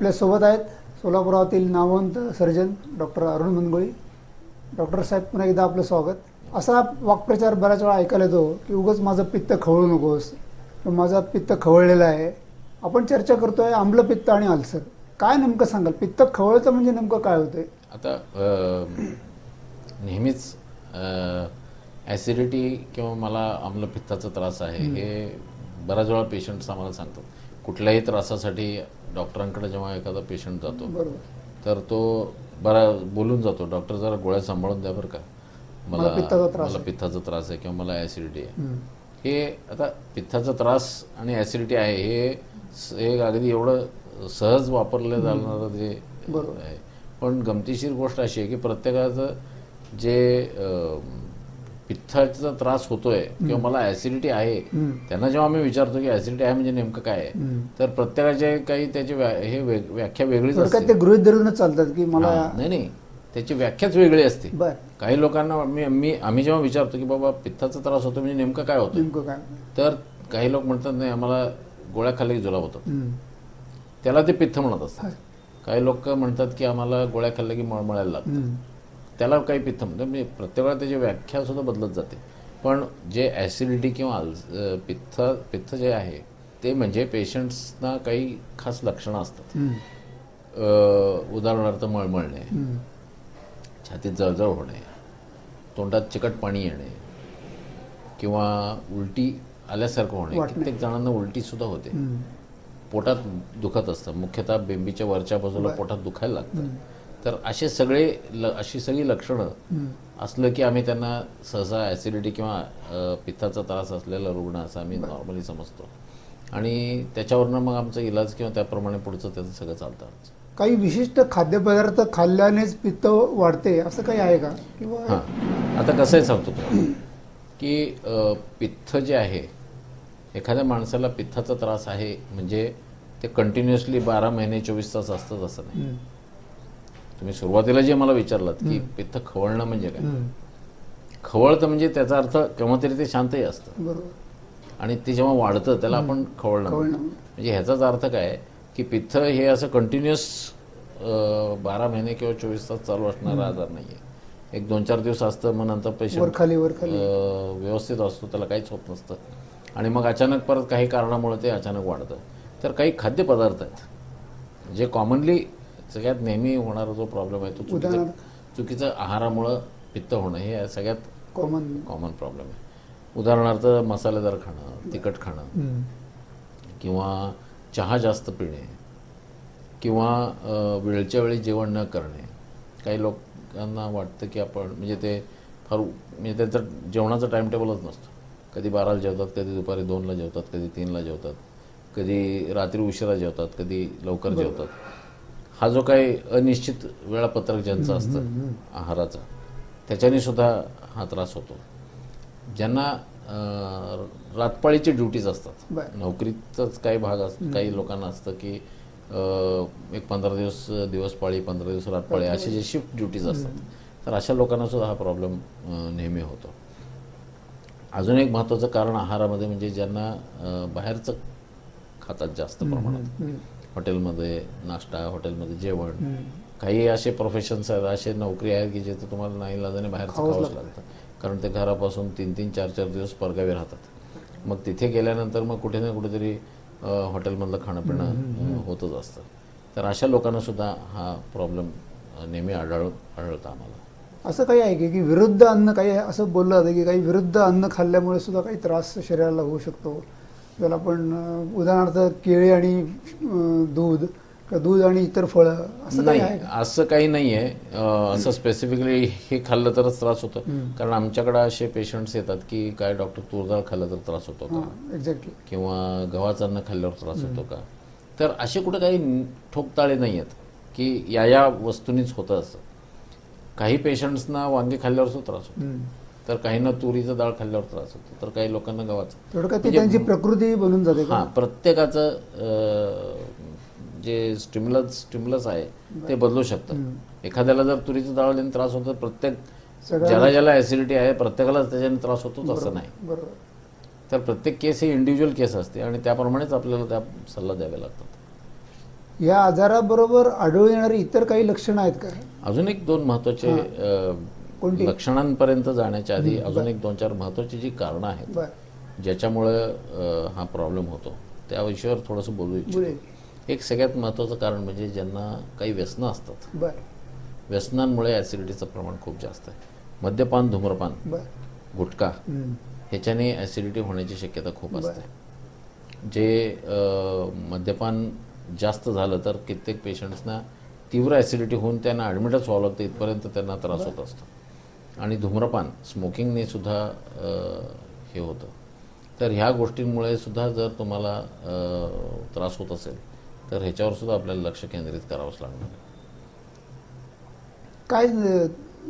आपल्यासोबत आहेत सोलापुरातील नामवंत surgeon doctor Arun Mangoli. Doctor साहेब पुन्हा एकदा आपलं स्वागत. असा वाक्प्रचार बऱ्याच वेळा ऐकायला येतो की उगाच माझं पित्त खवळू नकोस. माझा पित्त खवळलेला आहे. आपण चर्चा करतोय आम्लपित्त आणि अल्सर. काय नेमकं सांगाल? पित्त खवळतं म्हणजे नेमकं काय होतंय? आता नेहमीच ॲसिडिटी किंवा मला आम्लपित्ताचा त्रास आहे हे बऱ्याच वेळा पेशंट्स आम्हाला सांगतात. कुठल्याही त्रासासाठी डॉक्टरांकडे जेव्हा एखादा पेशंट जातो बरोबर. तर तो बरा बोलून जातो डॉक्टर जरा गोळ्या सांभाळून द्या बरं का. मला मला पित्ताचा त्रास आहे. किंवा मला ॲसिडिटी आहे. हे आता पित्ताचा त्रास आणि ॲसिडिटी आहे हे हे अगदी एवढं सहज वापरलं जाणारं जे. आहे. पण गमतीशीर गोष्ट अशी आहे की प्रत्येकाचं जे पित्ताचा त्रास होतोय किंवा मला ॲसिडिटी आहे. त्यांना जेव्हा आम्ही विचारतो की ॲसिडिटी आहे म्हणजे नेमकं काय आहे. तर प्रत्येकाचे काही त्याची हे व्याख्या वेगळीच असते. ते गृहित धरूनच चालतात की मला नाही नाही. त्याची व्याख्याच वेगळी असते. काही लोकांना मी मी आम्ही जेव्हा विचारतो की बाबा पित्ताचा त्रास होतो म्हणजे नेमकं काय होतं? नेमकं काय? तर काही लोक म्हणतात नाही आम्हाला गोळ्या खाल्ल्या की जुलाब हम्म. त्याला ते पित्त म्हणत असतात. काही लोक म्हणतात की आम्हाला गोळ्या खाल्ल्या की मळमळायला लागतं. हम्म. त्याला काही पित्त म्हणतात म्हणजे प्रत्येक वेळा त्याची व्याख्या सुद्धा बदलत जाते पण जे ॲसिडिटी किंवा पित्त पित्त जे आहे ते म्हणजे पेशंट्सना काही खास लक्षणं असतात उदाहरणार्थ मळमळणे. छातीत जळजळ होणे तोंडात चिकट पाणी येणे किंवा उलटी आल्यासारखं होणे. कित्येक जणांना उलटी सुद्धा होते. पोटात दुखत असतं मुख्यतः बेंबीच्या वरच्या बाजूला. पोटात दुखायला लागतं. तर असे सगळे अशी सगळी लक्षणं. असलं की आम्ही त्यांना सहसा ॲसिडिटी किंवा पित्ताचा त्रास असलेला रुग्ण असं आम्ही नॉर्मली समजतो आणि त्याच्यावरनं मग आमचा इलाज किंवा त्याप्रमाणे पुढचं त्याचं सगळं चालतं. काही विशिष्ट खाद्यपदार्थ खाल्ल्यानेच पित्त वाढते असं काही आहे का किंवा हां आता कसं आहे सांगतो की पित्त जे आहे एखाद्या माणसाला पित्ताचा त्रास आहे म्हणजे ते कंटिन्युअसली बारा महिने चोवीस तास असतंच असं नाही. तुम्ही सुरुवातीला जे मला विचारलात की पित्त खवळणं म्हणजे काय. खवळतं म्हणजे त्याचा अर्थ केव्हा तरी ते शांतही असतं. बरोबर. आणि ते जेव्हा वाढतं त्याला आपण खवळणं. म्हणजे ह्याचाच अर्थ काय की पित्त हे असं कंटिन्युअस बारा महिने किंवा चोवीस तास चालू असणारा आजार नाहीये. एक दोन चार दिवस असतं मग नंतर वरखाली व्यवस्थित असतो त्याला काहीच होत नसतं. आणि मग अचानक परत काही कारणामुळे ते अचानक वाढतं. तर काही खाद्यपदार्थ आहेत जे कॉमनली सगळ्यात नेहमी होणारा जो प्रॉब्लेम आहे तो चुकीचा? चुकीचं आहारामुळं पित्त होणं हे सगळ्यात कॉमन कॉमन प्रॉब्लेम आहे. उदाहरणार्थ मसालेदार खाणं तिखट खाणं किंवा चहा जास्त पिणे किंवा वेळच्या वेळी जेवण न करणे. काही लोकांना वाटतं की आपण म्हणजे ते फार म्हणजे त्यांचा जेवणाचा टाइम टेबलच नसतो. कधी बाराला जेवतात कधी दुपारी दोनला जेवतात कधी तीनला जेवतात कधी रात्री उशिरा जेवतात कधी लवकर जेवतात. हा जो काही अनिश्चित वेळापत्रक ज्यांचं असतं आहाराचा त्याच्याने सुद्धा हा त्रास होतो. ज्यांना रातपाळीची ड्युटीज असतात. नोकरीचाच काही भाग असतो काही लोकांना असतं की एक पंधरा दिवस दिवस पाळी पंधरा दिवस रातपाळी असे जे शिफ्ट ड्युटीज असतात तर अशा लोकांना सुद्धा हा प्रॉब्लेम नेहमी होतो. अजून एक महत्त्वाचं कारण आहारामध्ये म्हणजे ज्यांना बाहेरचं खातात जास्त प्रमाणात. हॉटेलमध्ये नाश्ता हॉटेलमध्ये जेवण. काही असे प्रोफेशन्स आहेत असे नोकरी आहेत की जिथे तुम्हाला नाही इलाजाने बाहेरचं खावंच लागतं. कारण ते घरापासून तीन तीन चार चार दिवस परगावी राहतात. मग तिथे गेल्यानंतर मग कुठे ना कुठेतरी हॉटेलमधलं खाणं पिणं होतच असतं. तर अशा लोकांना सुद्धा हा प्रॉब्लेम नेहमी आढळ आढळतो आम्हाला. असं काही आहे की की विरुद्ध अन्न काही आहे असं बोललं जातं की काही विरुद्ध अन्न खाल्ल्यामुळे सुद्धा काही त्रास शरीराला होऊ शकतो. त्याला आपण उदाहरणार्थ केळी आणि दूध किंवा दूध आणि इतर फळं असं आहे नाही असं काही नाहीये. अं, असं स्पेसिफिकली हे खाल्लं तरच त्रास होतो. कारण आमच्याकडे असे पेशंट्स येतात की काय डॉक्टर तूरडाळ खाल्लं तर त्रास होतो का? एक्झॅक्टली किंवा गव्हाचं अन्न खाल्ल्यावर त्रास होतो का? तर असे कुठे काही ठोकताळे नाही आहेत की या या वस्तूंनीच होतं असं. काही पेशंट्सना वांगे खाल्ल्यावर सुद्धा त्रास होतो. तर काहींना तुरीचं डाळ खाल्ल्यावर त्रास होतो तर काही लोकांना गव्हाचं. थोडक्यात ती त्यांची प्रकृती बनून जाते का? हा प्रत्येकाचं जे स्टिम्युलस स्टिम्युलस आहे ते बदलू शकतं. एखाद्याला जर तुरीचं डाळ आल्याने त्रास होतो प्रत्येक ज्याला ज्याला ऍसिडिटी आहे प्रत्येकालाच त्याच्याने त्रास होतोच असं नाही. तर प्रत्येक केस ही इंडिव्हिज्युअल केस असते आणि त्याप्रमाणेच आपल्याला त्या सल्ला द्यावे लागतात. या आजाराबरोबर आढळून येणारी इतर काही लक्षणं आहेत का? अजून एक दोन महत्त्वाचे कोणती? लक्षणांपर्यंत जाण्याच्या आधी अजून एक दोन चार महत्वाची जी कारणं आहेत ज्याच्यामुळे हा प्रॉब्लेम होतो. त्या विषयावर थोडंसं बोलू इच्छितो. एक सगळ्यात महत्वाचं कारण म्हणजे ज्यांना काही व्यसनं असतात. व्यसनांमुळे ॲसिडिटीचं प्रमाण खूप जास्त आहे. मद्यपान धूम्रपान गुटखा. ह्याच्याने ॲसिडिटी होण्याची शक्यता खूप. असते. जे मद्यपान जास्त झालं तर कित्येक पेशंट्सना तीव्र ॲसिडिटी होऊन त्यांना ॲडमिटच व्हावं लागतं. इथपर्यंत त्यांना त्रास होत असतो. आणि धूम्रपान स्मोकिंगने सुद्धा हे होतं तर ह्या गोष्टींमुळे सुद्धा जर तुम्हाला त्रास होत असेल तर ह्याच्यावर सुद्धा आपल्याला लक्ष केंद्रित करावंच लागणार. काय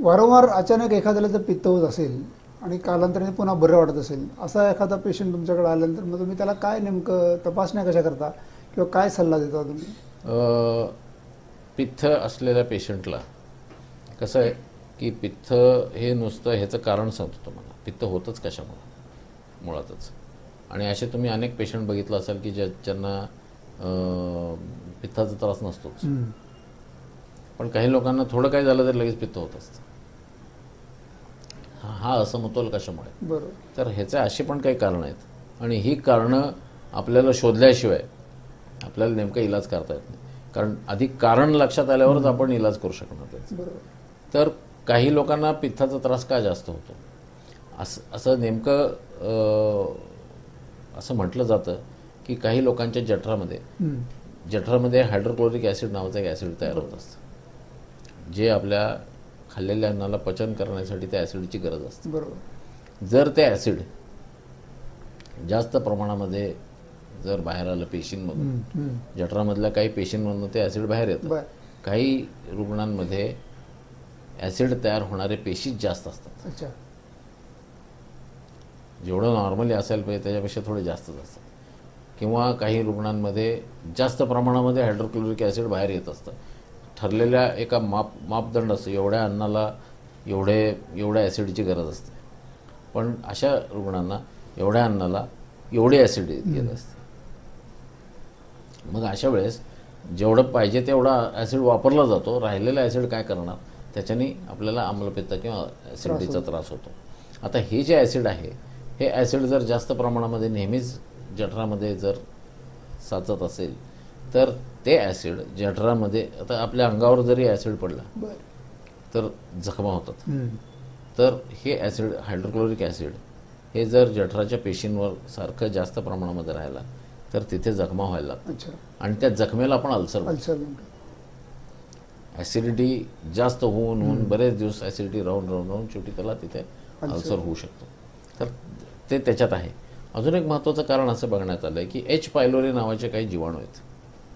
वारंवार अचानक एखाद्याला जर पित्त होत असेल आणि कालांतराने पुन्हा बरं वाटत असेल असा एखादा पेशंट तुमच्याकडे आल्यानंतर मग तुम्ही त्याला काय नेमकं तपासण्या कशा करता किंवा काय सल्ला देता तुम्ही पित्त असलेल्या पेशंटला कसं आहे की पित्त हे नुसतं ह्याचं कारण सांगतो तुम्हाला. पित्त होतच कशामुळं? मुळातच. आणि असे तुम्ही अनेक पेशंट बघितलं असाल की ज्या ज्यांना पित्ताचा त्रास नसतोच. पण काही लोकांना थोडं काय झालं तर लगेच पित्त होत असतं. हा- असमतोल कशामुळे? बरोबर. तर ह्याचे अशी पण काही कारणं आहेत. आणि ही कारणं आपल्याला शोधल्याशिवाय आपल्याला नेमका इलाज करता येत नाही. कारण आधी कारण लक्षात आल्यावरच आपण इलाज करू शकणार त्याचा तर काही लोकांना पित्ताचा त्रास का जास्त होतो? असं असं नेमकं असं म्हटलं जातं की काही लोकांच्या जठरामध्ये. जठरामध्ये हायड्रोक्लोरिक ॲसिड नावाचं एक ॲसिड तयार होत असतं. जे आपल्या खाल्लेल्या अन्नाला पचन करण्यासाठी त्या ॲसिडची गरज असते. बरोबर. जर ते ॲसिड जास्त प्रमाणामध्ये जर बाहेर आलं पेशींमधून. जठरामधल्या काही पेशींमधून ते ॲसिड बाहेर येतं. काही रुग्णांमध्ये ॲसिड तयार होणारे पेशीच जास्त असतात. अच्छा. जेवढं नॉर्मली असायला पाहिजे त्याच्यापेक्षा थोडे जास्तच असतात. किंवा काही रुग्णांमध्ये जास्त प्रमाणामध्ये हायड्रोक्लोरिक ॲसिड बाहेर येत असतं. ठरलेल्या एका माप मापदंड असतो. एवढ्या अन्नाला एवढे एवढ्या ॲसिडची गरज असते. पण अशा रुग्णांना एवढ्या अन्नाला एवढे ॲसिड येत असते. मग अशा वेळेस जेवढं पाहिजे तेवढा ॲसिड वापरला जातो. राहिलेला ॲसिड काय करणार? त्याच्याने आपल्याला आम्लपित्त किंवा ॲसिडिटीचा त्रास होतो. आता हे जे ॲसिड आहे हे ॲसिड जर जास्त प्रमाणामध्ये नेहमीच जठरामध्ये जर साचत असेल तर ते ॲसिड जठरामध्ये आता आपल्या अंगावर जरी ॲसिड पडला तर जखमा होतात. तर हे ॲसिड हायड्रोक्लोरिक ॲसिड हे जर जठराच्या पेशींवर सारखं जास्त प्रमाणामध्ये राहिला तर तिथे जखमा व्हायला लागतात. आणि त्या जखमेला पण अल्सर अल्सर. ॲसिडिटी जास्त होऊन होऊन बरेच दिवस ॲसिडिटी राहून राहून राहून शेवटी त्याला तिथे अल्सर होऊ शकतो. तर ते त्याच्यात आहे. अजून एक महत्त्वाचं कारण असं बघण्यात आलं की एच पायलोरी नावाचे काही जीवाणू आहेत.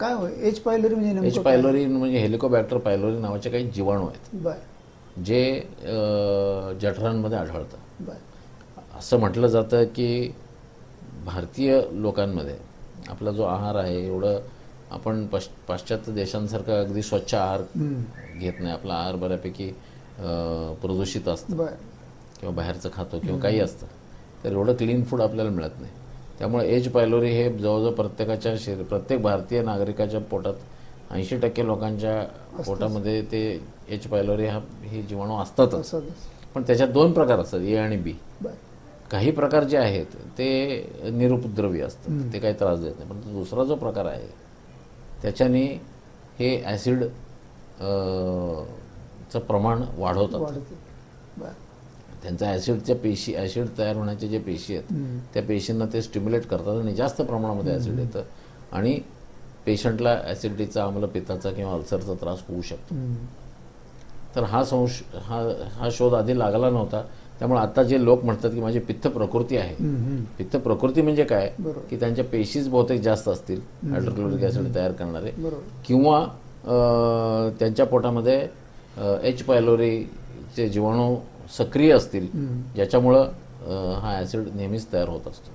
काय होय एच पायलरी म्हणजे एच? पायलोरी म्हणजे हेलिकोबॅक्टर पायलोरी नावाचे काही जीवाणू आहेत. जे जठरांमध्ये आढळतात. बर. असं म्हटलं जातं की भारतीय लोकांमध्ये आपला जो आहार आहे एवढं आपण पश पाश्चात्य देशांसारखा अगदी स्वच्छ आहार. घेत नाही. आपला आहार बऱ्यापैकी प्रदूषित असतं. किंवा बाहेरचं खातो किंवा काही असतं. तर एवढं क्लीन फूड आपल्याला मिळत नाही. त्यामुळे एज पायलोरी हे जवळजवळ प्रत्येकाच्या शरीर प्रत्येक भारतीय नागरिकाच्या पोटात ऐंशी टक्के लोकांच्या पोटामध्ये ते एच पायलोरी हा हे जीवाणू असतातच. असं पण त्याच्यात दोन प्रकार असतात ए आणि बी. काही प्रकार जे आहेत ते निरुपद्रवी असतात. ते काही त्रास देत नाही. पण दुसरा जो प्रकार आहे त्याच्याने हे ॲसिड चं प्रमाण वाढवतात. त्यांचा ॲसिडच्या पेशी ॲसिड तयार होण्याचे जे पेशी आहेत. त्या पेशींना ते स्टिम्युलेट करतात आणि जास्त प्रमाणामध्ये ॲसिड येतं. आणि पेशंटला ॲसिडिटीचा आम्लपित्ताचा किंवा अल्सरचा त्रास होऊ शकतो. तर हा संश हा हा शोध आधी लागला नव्हता. त्यामुळे आता जे लोक म्हणतात की माझी पित्त प्रकृती आहे. पित्त प्रकृती म्हणजे काय. की त्यांच्या पेशीज बहुतेक जास्त असतील हायड्रोक्लोरिक ॲसिड तयार करणारे किंवा त्यांच्या पोटामध्ये एच पायलोरीचे जीवाणू सक्रिय असतील. ज्याच्यामुळं हा ॲसिड नेहमीच तयार होत असतो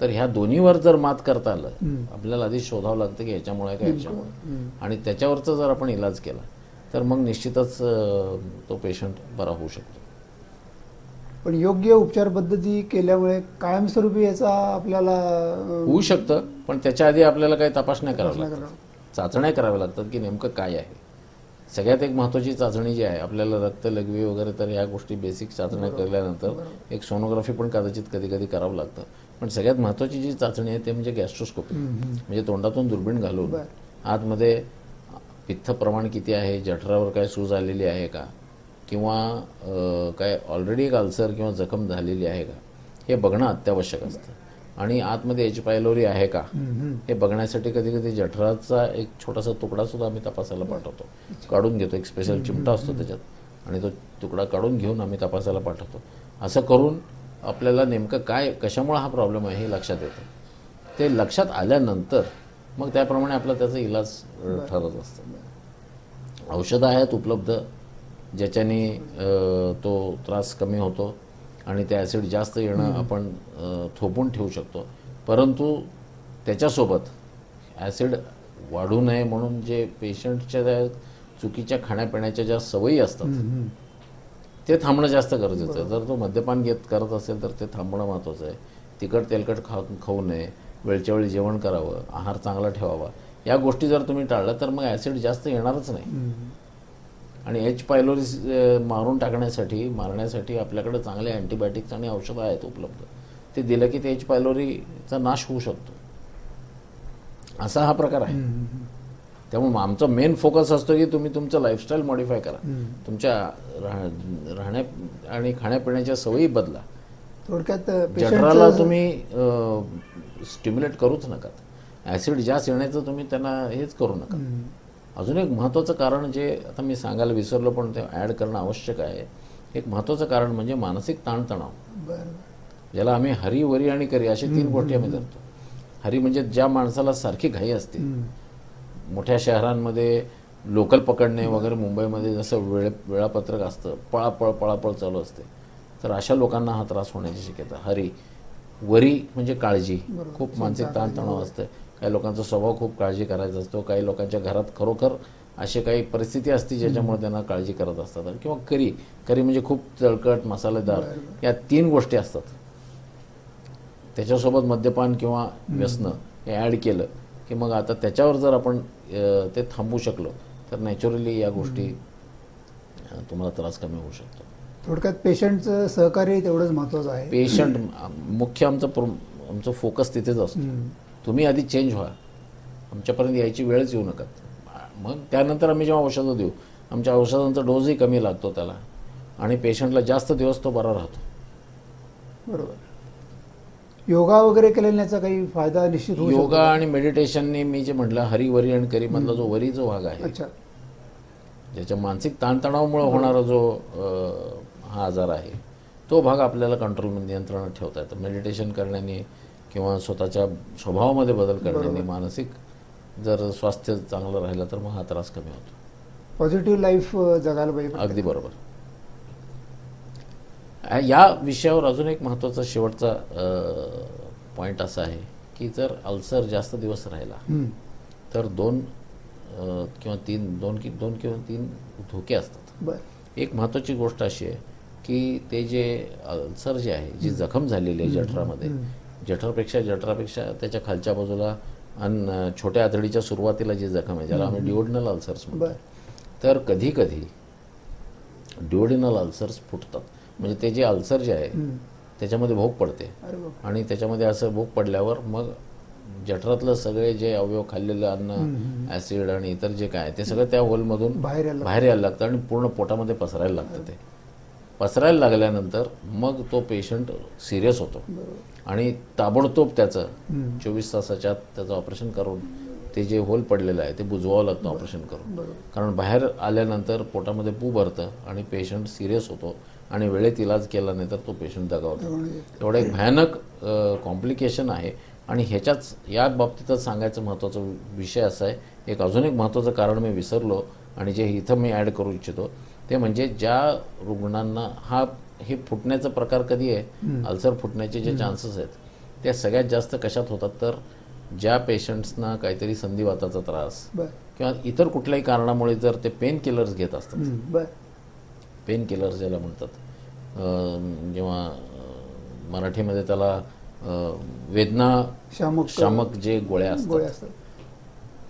तर ह्या दोन्हीवर जर मात करता आलं. आपल्याला आधी शोधावं लागतं की ह्याच्यामुळे काय ह्याच्यामुळे हम्म. आणि त्याच्यावरचा जर आपण इलाज केला तर मग निश्चितच तो पेशंट बरा होऊ शकतो पण योग्य उपचार पद्धती केल्यामुळे कायमस्वरूपी याचा आपल्याला होऊ शकतं पण त्याच्या आधी आपल्याला काही तपासण्या कराव्या लागतात. चाचण्या कराव्या लागतात की नेमकं काय आहे. सगळ्यात एक महत्त्वाची चाचणी जी आहे आपल्याला रक्त लघवी वगैरे तर ह्या गोष्टी बेसिक चाचण्या केल्यानंतर एक सोनोग्राफी पण कदाचित कधी कधी करावं लागतं. पण सगळ्यात महत्त्वाची जी चाचणी आहे ते म्हणजे गॅस्ट्रोस्कोपी म्हणजे तोंडातून दुर्बीण घालून. आतमध्ये पित्त प्रमाण किती आहे जठरावर काय सूज आलेली आहे का किंवा काय ऑलरेडी एक अल्सर किंवा जखम झालेली आहे का? हे बघणं अत्यावश्यक असतं. आणि आतमध्ये एच पायलोरी आहे का? हे बघण्यासाठी कधी कधी जठराचा एक छोटासा तुकडा सुद्धा आम्ही तपासायला पाठवतो. काढून घेतो. एक स्पेशल चिमटा असतो त्याच्यात. आणि तो तुकडा काढून घेऊन आम्ही तपासायला पाठवतो. असं करून आपल्याला नेमकं काय कशामुळे हा प्रॉब्लेम आहे हे लक्षात येतं. ते लक्षात आल्यानंतर मग त्याप्रमाणे आपला त्याचा इलाज ठरत असतं. औषधं आहेत उपलब्ध ज्याच्याने तो त्रास कमी होतो आणि ते ॲसिड जास्त येणं आपण थोपून ठेवू शकतो. परंतु त्याच्यासोबत ॲसिड वाढू नये म्हणून जे पेशंटच्या त्या चुकीच्या खाण्यापिण्याच्या ज्या सवयी असतात ते थांबणं जास्त गरजेचं आहे. जर तो मद्यपान घेत करत असेल तर ते थांबणं महत्त्वाचं आहे. तिखट तेलकट खा खाऊ नये. वेळच्या वेळी जेवण करावं. आहार चांगला ठेवावा. या गोष्टी जर तुम्ही टाळल्या तर मग ॲसिड जास्त येणारच नाही. आणि एच पायलोरिस मारून टाकण्यासाठी मारण्यासाठी आपल्याकडे चांगले अँटीबायोटिक्स आणि औषधं आहेत उपलब्ध. ते दिलं की ते एच पायलोरीचा नाश होऊ शकतो. असा हा प्रकार आहे. त्यामुळे आमचा मेन फोकस असतो की तुम्ही तुमचं लाईफस्टाईल मॉडीफाय करा. तुमच्या राह- राहण्या आणि खाण्यापिण्याच्या सवयी बदला. थोडक्यात जठराला तुम्ही स्टिम्युलेट करूच नका. ॲसिड जास्त येण्याचं तुम्ही त्यांना हेच करू नका. अजून एक महत्त्वाचं कारण जे आता मी सांगायला विसरलो पण ते ॲड करणं आवश्यक आहे. एक महत्त्वाचं कारण म्हणजे मानसिक ताणतणाव. ज्याला आम्ही हरी वरी आणि करी अशा तीन गोष्टी आम्ही धरतो. हरी म्हणजे ज्या माणसाला सारखी घाई असते. मोठ्या शहरांमध्ये लोकल पकडणे वगैरे मुंबईमध्ये जसं वेळ वेळापत्रक असतं पळापळ पळापळ चालू असते. तर अशा लोकांना हा त्रास होण्याची शक्यता. हरी वरी म्हणजे काळजी. खूप मानसिक ताणतणाव असतं. काही लोकांचा स्वभाव खूप काळजी करायचा असतो काही लोकांच्या घरात खरोखर अशी काही परिस्थिती असते ज्याच्यामुळे त्यांना काळजी करत असतात. किंवा करी करी म्हणजे खूप तळकट मसालेदार या तीन गोष्टी असतात. त्याच्यासोबत मद्यपान किंवा व्यसनं हे ॲड केलं की मग आता त्याच्यावर जर आपण ते थांबवू शकलो तर नॅचरली या गोष्टी तुम्हाला त्रास कमी होऊ शकतो. थोडक्यात पेशंटचं सहकार्य तेवढंच महत्वाचं आहे. पेशंट मुख्य आमचं आमचं फोकस तिथेच असतो. तुम्ही आधी चेंज व्हा. आमच्यापर्यंत यायची वेळच येऊ नका. मग त्यानंतर आम्ही जेव्हा औषधं देऊ आमच्या औषधांचा डोसही कमी लागतो त्याला. आणि पेशंटला जास्त दिवस तो बरा राहतो. बरोबर. योगा वगैरे केल्याने याचा काही फायदा निश्चित योगा आणि मेडिटेशनने मी जे म्हटलं हरी वरी आणि करी मधला जो वरी जो भाग आहे. ज्याच्या मानसिक ताणतणावामुळे होणारा जो हा आजार आहे तो भाग आपल्याला कंट्रोल नियंत्रणात ठेवता येतं. मेडिटेशन करण्याने किंवा स्वतःच्या स्वभावामध्ये बदल करण्याने मानसिक जर स्वास्थ्य चांगलं राहिलं तर मग हा त्रास कमी होतो. पॉझिटिव्ह लाईफ जगायला पाहिजे अगदी बरोबर. या विषयावर अजून एक महत्त्वाचा शेवटचा पॉईंट असा आहे की जर अल्सर जास्त दिवस राहिला. तर दोन किंवा तीन दोन कि दोन किंवा तीन धोके असतात. एक महत्त्वाची गोष्ट अशी आहे की ते जे अल्सर जे आहे जी जखम झालेली आहे जठरामध्ये जठरपेक्षा जठरापेक्षा त्याच्या खालच्या बाजूला आणि छोट्या आतडीच्या सुरुवातीला जी जखम आहे ज्याला आम्ही डिओडिनल अल्सर्स म्हणतो. तर कधी कधी डिओडिनल अल्सर्स फुटतात. म्हणजे ते जे अल्सर जे आहे. त्याच्यामध्ये भोग पडते. आणि त्याच्यामध्ये असं भोग पडल्यावर मग जठरातलं सगळे जे अवयव खाल्लेलं अन्न ऍसिड आणि इतर जे काय ते सगळं त्या होलमधून बाहेर बाहेर यायला लागतं आणि पूर्ण पोटामध्ये पसरायला लागतं ते. पसरायला लागल्यानंतर मग तो पेशंट सिरियस होतो. आणि ताबडतोब त्याचं. चोवीस तासाच्या त्याचं ऑपरेशन करून ते जे होल पडलेलं आहे ते बुजवावं लागतं ऑपरेशन करून. कारण बाहेर आल्यानंतर पोटामध्ये पू भरतं आणि पेशंट सिरियस होतो आणि वेळेत इलाज केला नाही तर तो पेशंट दगावतो. एवढं एक भयानक कॉम्प्लिकेशन आहे. आणि ह्याच्याच या बाबतीतच सांगायचं महत्त्वाचा विषय असा आहे. एक अजून एक महत्त्वाचं कारण मी विसरलो आणि जे इथं मी ॲड करू इच्छितो ते म्हणजे ज्या रुग्णांना हा हे फुटण्याचा प्रकार कधी आहे? अल्सर फुटण्याचे जे चान्सेस आहेत ते सगळ्यात जास्त कशात होतात? तर ज्या पेशंट्सना काहीतरी संधिवाताचा त्रास किंवा इतर कुठल्याही कारणामुळे जर ते पेन किलर्स घेत असतात. पेन किलर्स ज्याला म्हणतात. जेव्हा मराठीमध्ये त्याला वेदना शामक शामक जे गोळ्या असतात.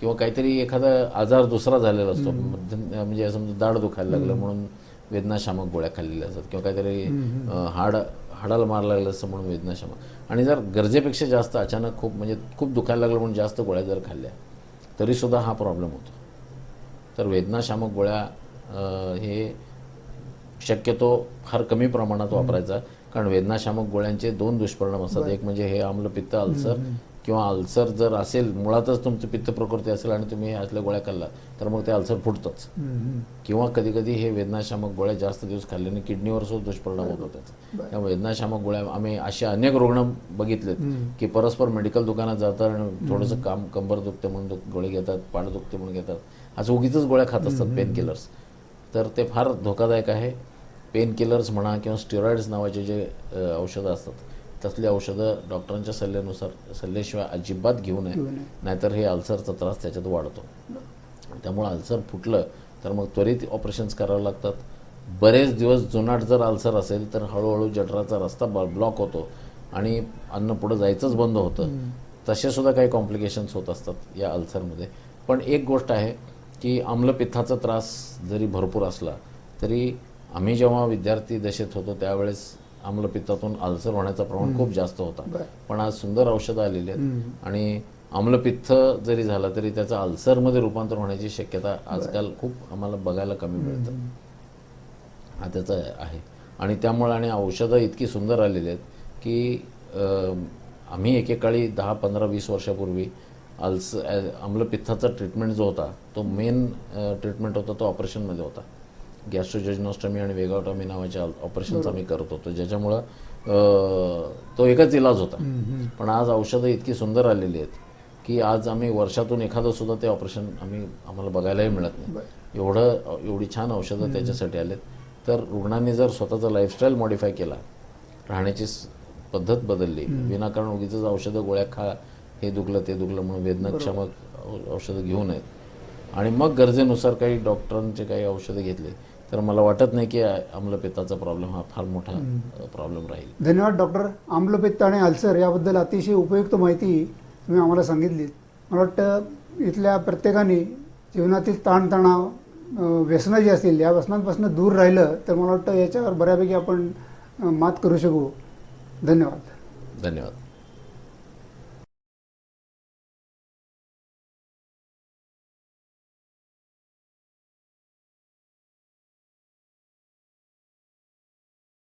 किंवा काहीतरी एखादा आजार दुसरा झालेला असतो. म्हणजे समजा दाढ दुखायला लागलं म्हणून वेदनाशामक गोळ्या खाल्लेल्या असतात किंवा काहीतरी हाड हाडाला मार लागलं असतं म्हणून वेदनाशामक. आणि जर गरजेपेक्षा जास्त अचानक खूप म्हणजे खूप दुखायला लागलं म्हणून जास्त गोळ्या जर खाल्ल्या तरीसुद्धा हा प्रॉब्लेम होतो. तर वेदनाशामक गोळ्या हे शक्यतो फार कमी प्रमाणात वापरायचा. कारण वेदनाशामक गोळ्यांचे दोन दुष्परिणाम असतात. एक म्हणजे हे आम्लपित्त अल्सर किंवा अल्सर जर असेल मुळातच तुमचं पित्त प्रकृती असेल आणि तुम्ही असल्या गोळ्या खाल्ला तर मग ते अल्सर फुटतंच. किंवा कधी कधी हे वेदनाशामक गोळ्या जास्त दिवस खाल्ल्याने किडनीवर सुद्धा दुष्परिणाम होतो त्याचा त्या वेदनाशामक गोळ्या आम्ही असे अनेक रुग्ण बघितलेत की परस्पर मेडिकल दुकानात जातात आणि थोडंसं काम कंबर दुखते म्हणून गोळे घेतात पाठ दुखते म्हणून घेतात. असं उगीच गोळ्या खात असतात पेन किलर्स तर ते फार धोकादायक आहे. पेन किलर्स म्हणा किंवा स्टिरॉइड्स नावाचे जे औषधं असतात तसली औषधं डॉक्टरांच्या सल्ल्यानुसार सल्ल्याशिवाय अजिबात घेऊ नये. नाहीतर हे अल्सरचा त्रास त्याच्यात वाढतो. त्यामुळं अल्सर फुटलं तर मग त्वरित ऑपरेशन्स करावं लागतात. बरेच दिवस जुनाट जर अल्सर असेल तर हळूहळू जठराचा रस्ता ब्लॉक होतो आणि अन्न पुढं जायचंच बंद होतं. तसे सुद्धा काही कॉम्प्लिकेशन्स होत असतात या अल्सरमध्ये. पण एक गोष्ट आहे की आम्लपित्ताचा त्रास जरी भरपूर असला तरी आम्ही जेव्हा विद्यार्थी दशेत होतो त्यावेळेस आम्लपित्तातून अल्सर होण्याचं प्रमाण खूप जास्त होता. पण आज सुंदर औषधं आलेली आहेत. आणि आम्लपित्त जरी झालं तरी त्याचं अल्सरमध्ये रूपांतर होण्याची शक्यता आजकाल खूप आम्हाला बघायला कमी मिळतं. हा त्याचा आहे. आणि त्यामुळे आणि औषधं इतकी सुंदर आलेली आहेत की आम्ही एकेकाळी दहा पंधरा वीस वर्षापूर्वी अल्स आम्लपित्ताचा ट्रीटमेंट जो होता तो मेन ट्रीटमेंट होता तो ऑपरेशनमध्ये होता. गॅस्ट्रोजेजनॉस्टमी आणि वेगावटॉमी नावाच्या ऑपरेशन्स आम्ही करत होतो ज्याच्यामुळं तो एकच इलाज होता. पण आज औषधं इतकी सुंदर आलेली आहेत की आज आम्ही वर्षातून एखादं सुद्धा ते ऑपरेशन आम्ही आम्हाला बघायलाही मिळत नाही. एवढं एवढी छान औषधं त्याच्यासाठी आलेत. तर रुग्णांनी जर स्वतःचा लाईफस्टाईल मॉडिफाय केला राहण्याची पद्धत बदलली विनाकारण उगीच औषधं गोळ्या खा हे दुखलं ते दुखलं म्हणून वेदनाक्षमक औषधं घेऊ नयेत. आणि मग गरजेनुसार काही डॉक्टरांचे काही औषधं घेतले. तर मला वाटत नाही की आम्लपित्ताचा प्रॉब्लेम हा फार मोठा प्रॉब्लेम राहील. धन्यवाद डॉक्टर. आम्लपित्त आणि अल्सर याबद्दल अतिशय उपयुक्त माहिती तुम्ही आम्हाला सांगितली. मला वाटतं इथल्या प्रत्येकाने जीवनातील ताणतणाव व्यसनं जी असतील या व्यसनांपासून दूर राहिलं तर मला वाटतं याच्यावर बऱ्यापैकी आपण मात करू शकू. धन्यवाद. धन्यवाद.